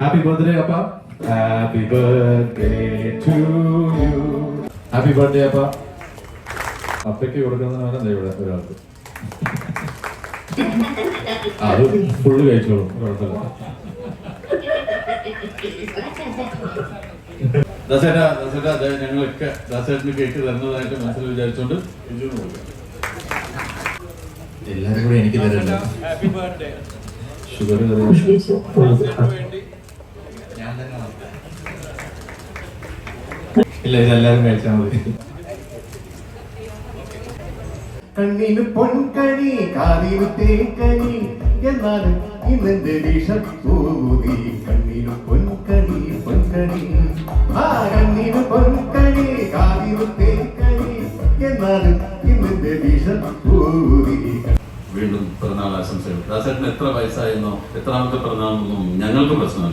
Happy birthday അപ്പ happy birthday to you happy birthday അപ്പ അപ്പയ്ക്ക് കൊടുക്കുന്നതിന് പകരം ദേ ഇവിടെ ഒരാൾക്ക്. അത് ഫുള്ള് കഴിച്ചോളും. കുഴപ്പമില്ല. ദസേട്ട ദസേട്ട ഞങ്ങളൊക്കെ ദസേട്ടന് കേക്ക് തരുന്നതായിട്ട് മനസ്സിൽ വിചാരിച്ചോണ്ട് എല്ലാരും കൂടെ എനിക്ക് ബർത്ത്ഡേ ഷുഗർ ഇല്ല ഇതെല്ലാരും കഴിച്ചാൽ മതി. കണ്ണിന് പൊൻകണി കാതിന് തേക്കണി എന്നാലും ഇന്നെന്റെ വിഷപ്പൂതി കണ്ണിന് പൊൻകണി പൊൻകണി ആ കണ്ണിന് പൊൻകണി കാതിന് തേക്കണി എന്നാലും ഇന്നെന്റെ വിഷപ്പൂതി വീണ്ടും പിറന്നാൾ ആശംസകൾ. ദാസേട്ടന് എത്ര വയസ്സായെന്നോ എത്രാമത്തെ പിറന്നാളെന്നൊന്നും ഞങ്ങൾക്ക് പ്രശ്നമില്ല.